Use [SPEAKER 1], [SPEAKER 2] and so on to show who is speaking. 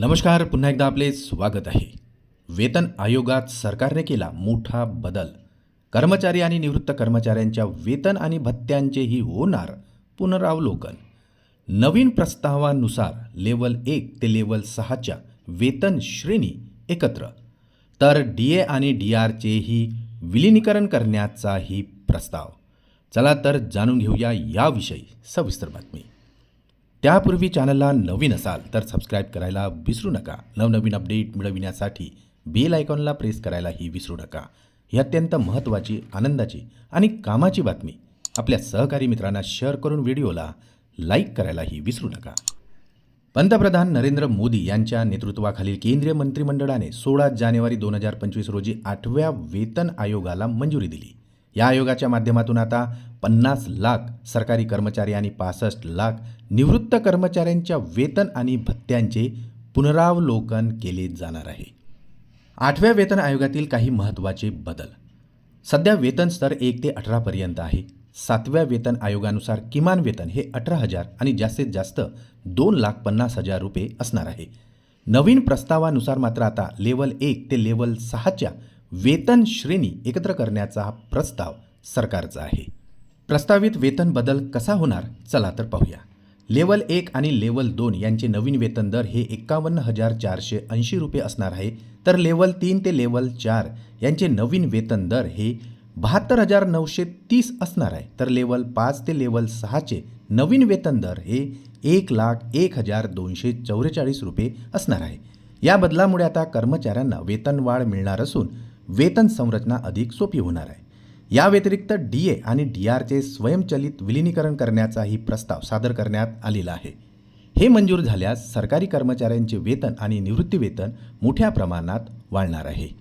[SPEAKER 1] नमस्कार पुन्हा एकदा आपले स्वागत आहे. वेतन आयोगात सरकारने केला मोठा बदल. कर्मचारी आणि निवृत्त कर्मचाऱ्यांच्या वेतन आणि भत्त्यांचेही होणार पुनरावलोकन. नवीन प्रस्तावानुसार लेवल एक ते लेवल सहाच्या वेतन श्रेणी एकत्र. तर डी ए आणि डी आरचेही विलिनीकरण करण्याचाही प्रस्ताव. चला तर जाणून घेऊया याविषयी सविस्तर बातमी. त्यापूर्वी चॅनलला नवीन असाल तर सबस्क्राईब करायला विसरू नका. नवनवीन अपडेट मिळविण्यासाठी बेल आयकॉनला प्रेस करायलाही विसरू नका. ही अत्यंत महत्त्वाची आनंदाची आणि कामाची बातमी. आपल्या सहकारी मित्रांना शेअर करून व्हिडिओला लाईक करायलाही विसरू नका. पंतप्रधान नरेंद्र मोदी यांच्या नेतृत्वाखालील केंद्रीय मंत्रिमंडळाने सोळा जानेवारी दोन हजार पंचवीस रोजी आठव्या वेतन आयोगाला मंजुरी दिली. या आयोगाच्या माध्यमातून आता पन्नास लाख सरकारी कर्मचारी आणि पासष्ट लाख निवृत्त कर्मचाऱ्यांच्या वेतन आणि भत्त्यांचे पुनरावलोकन केले जाणार आहे. आठव्या वेतन आयोगातील काही महत्त्वाचे बदल. सध्या वेतन स्तर एक ते अठरापर्यंत आहे. सातव्या वेतन आयोगानुसार किमान वेतन हे अठरा हजार आणि जास्तीत जास्त दोन लाख पन्नास हजार रुपये असणार आहे. नवीन प्रस्तावानुसार मात्र आता लेवल एक ते लेवल सहाच्या वेतन श्रेणी एकत्र करण्याचा हा प्रस्ताव सरकारचा आहे. प्रस्तावित वेतन बदल कसा होणार? चला तर पाहूया. लेवल एक आणि लेवल दोन यांचे नवीन वेतन दर हे एक्कावन्न हजार चारशे ऐंशी रुपये असणार आहे. तर लेवल तीन ते लेवल चार यांचे नवीन वेतन दर हे बहात्तर हजार नऊशे तीस असणार आहे. तर लेवल पाच ते लेवल सहाचे नवीन वेतन दर हे एक लाख एक हजार दोनशे चौवेचाळीस रुपये असणार आहे. या बदलामुळे आता कर्मचाऱ्यांना वेतनवाढ मिळणार असून वेतन संरचना अधिक सोपी होणार आहे. या व्यतिरिक्त डी ए आणि डी आरचे स्वयंचलित विलिनीकरण करण्याचाही प्रस्ताव सादर करण्यात आलेला आहे. हे मंजूर झाल्यास सरकारी कर्मचाऱ्यांचे वेतन आणि निवृत्तीवेतन मोठ्या प्रमाणात वाढणार आहे.